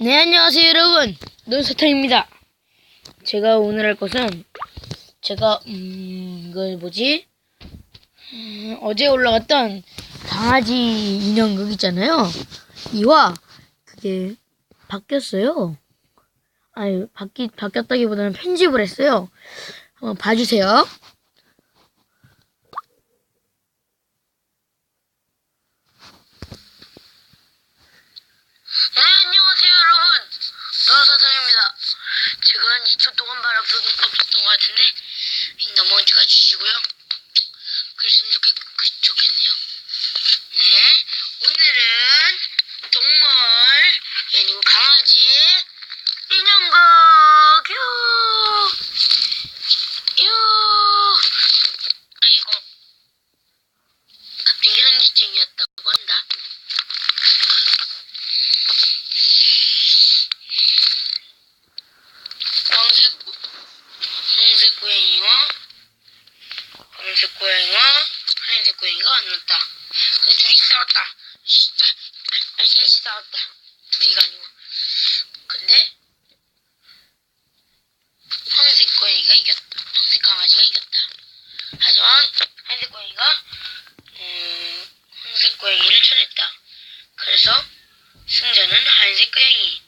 네, 안녕하세요, 여러분. 논사탕입니다. 제가 오늘 할 것은, 제가, 음, 이거 뭐지? 음, 어제 올라갔던 강아지 인형극 있잖아요. 이와, 그게, 바뀌었어요. 아니, 바뀌, 바뀌었다기보다는 편집을 했어요. 한번 봐주세요. 네, 안녕하세요, 여러분. 노사장입니다. 제가 한 2초 동안 말 없었, 없었던 것 같은데, 넘어가 주시고요. 그랬으면 좋겠, 그- 좋겠네요. 네, 오늘은 동물, 아니고 강아지, 인형극, 유, 유. 아이고, 갑자기 현기증이었다고 한다. 황색, 고- 황색 고양이와 황색 고양이와 하얀색 고양이가 만났다. 그 둘이 싸웠다. 진짜, 아, 셋이 싸웠다. 둘이가 아니고. 근데 황색 고양이가 이겼다. 황색 강아지가 이겼다. 하지만 하얀색 고양이가 음, 황색 고양이를 쳐냈다. 그래서 승자는 하얀색 고양이.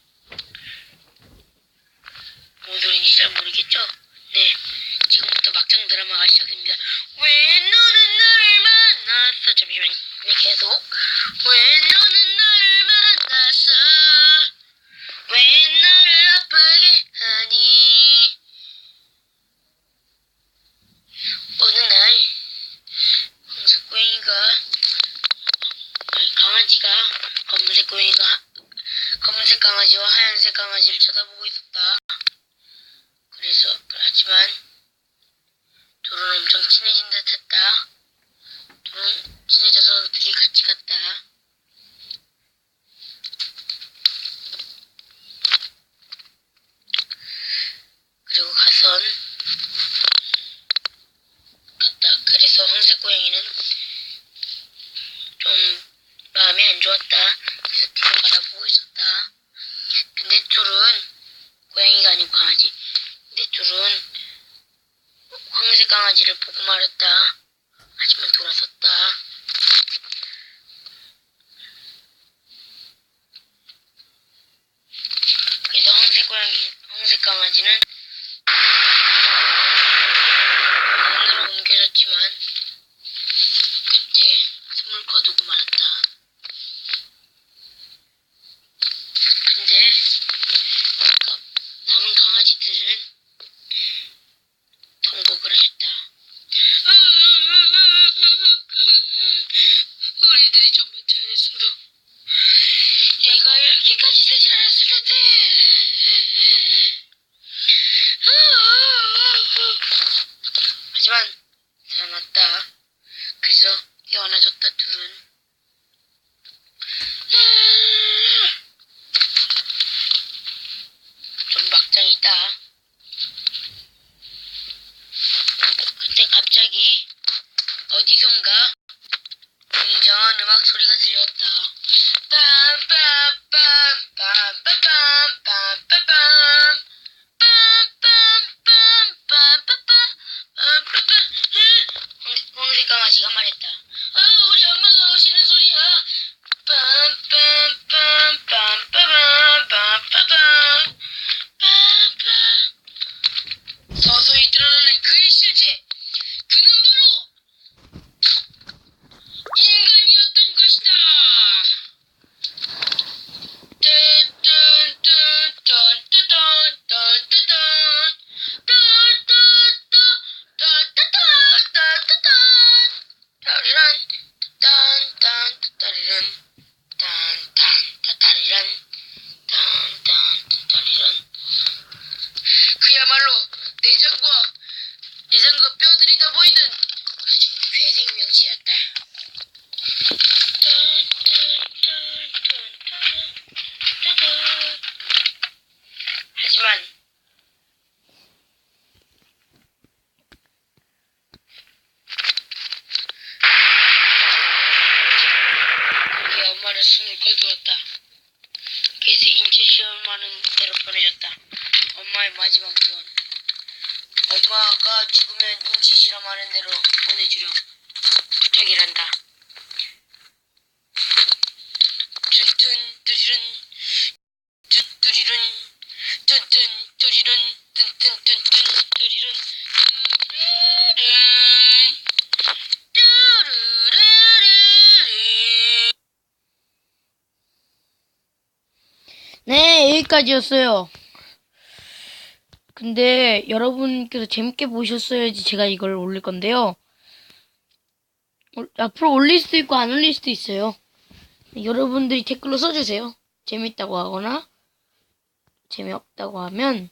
뭔 소리인지 잘 모르겠죠? 네. 지금부터 막장 드라마가 시작됩니다. 왜 너는 나를 만났어? 잠시만요. 네, 계속. 왜 너는 나를 만났어? 왜 나를 아프게 하니? 어느 날, 황색 고양이가, 아니, 강아지가, 검은색 고양이가, 검은색 강아지와 하얀색 강아지를 쳐다보고 있었다. 그래서 하지만 둘은 엄청 친해진 듯했다. 둘은 친해져서 둘이 같이 갔다. 그리고 가선 갔다. 그래서 황색 고양이는 좀 마음이 안 좋았다. 그래서 뒤를 바라보고 있었다. 근데 둘은 고양이가 아니고 강아지. 근데 둘은 황색 강아지를 보고 말았다. 하지만 돌아섰다. 그래서 황색 고양이, 황색 강아지는 문으로 옮겨졌지만 끝에 숨을 거두고 말았다. 근데 그 남은 강아지들은 통곡을 하였다. 우리들이 좀만 잘했어도 이렇게까지 되지 않았을 텐데. 하지만 살아났다. 그래서 깨어나줬다 둘은. 좀 막장이다. 내장과 내장과 뼈들이 다 보이는 아주 괴생명치였다. 하지만 거기 엄마를 숨을 거두었다. 그래서 인체 시험하는 대로 보내졌다. 엄마의 마지막 유언. 엄마가 죽으면 눈치 실험하는 대로 보내주렴. 부탁이란다. 뚠뚠 뚜리른 뚜뚜리른 뚠뚠 뚜리른 뚠뚠뚠뚠 뚜리른 네, 여기까지였어요. 근데 여러분께서 재밌게 보셨어야지 제가 이걸 올릴 건데요. 올- 앞으로 올릴 수도 있고 안 올릴 수도 있어요. 여러분들이 댓글로 써주세요. 재밌다고 하거나 재미없다고 하면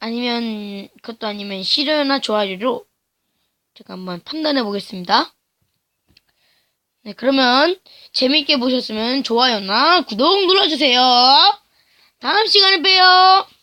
아니면 그것도 아니면 싫어요나 좋아요로 제가 한번 판단해 보겠습니다. 네, 그러면 재밌게 보셨으면 좋아요나 구독 눌러주세요. 다음 시간에 봬요.